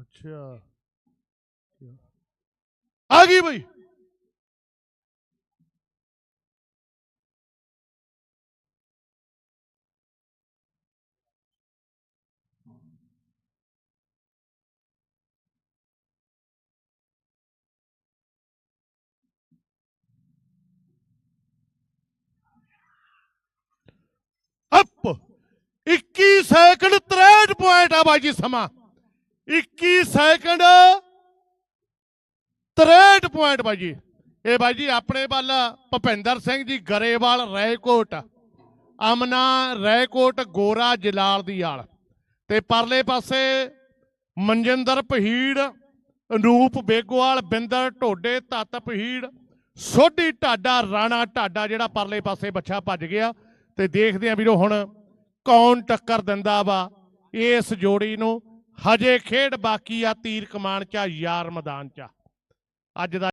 ਅੱਛਾ। ਆ। ਗਈ ਬਈ। ਅਪ। 21 ਸੈਕਿੰਡ 63 ਪੁਆਇੰਟ ਆ ਬਾਈ ਜੀ ਸਮਾਂ। 21 ਸੈਕਿੰਡ 63 ਪੁਆਇੰਟ ਬਾਈ ਜੀ ਇਹ ਬਾਈ ਜੀ ਆਪਣੇ ਵੱਲ ਭੁਪਿੰਦਰ ਸਿੰਘ ਜੀ ਗਰੇਵਾਲ ਰੈਕੋਟ ਅਮਨਾ ਰੈਕੋਟ ਗੋਰਾ, ਜਲਾਲ ਦੀ ਆਲ। ਤੇ ਪਰਲੇ ਪਾਸੇ ਮਨਜਿੰਦਰ ਪਹੀੜ, ਅਨੂਪ ਬੇਗੋਵਾਲ, ਬਿੰਦਰ ਢੋਡੇ, ਤੱਤ ਪਹੀੜ, ਸੋਢੀ ਢਾਡਾ, ਰਾਣਾ ਢਾਡਾ ਜਿਹੜਾ ਪਰਲੇ ਪਾਸੇ ਬੱਚਾ ਭੱਜ ਗਿਆ। ਤੇ ਦੇਖਦੇ ਆ ਵੀਰੋ ਹੁਣ ਕੌਣ ਟੱਕਰ ਦਿੰਦਾ ਵਾ ਇਸ ਜੋੜੀ ਨੂੰ। ਹਜੇ ਖੇਡ ਬਾਕੀ ਆ ਤੀਰ ਕਮਾਨ ਚਾ ਯਾਰ ਮੈਦਾਨ ਚਾ ਅੱਜ ਦਾ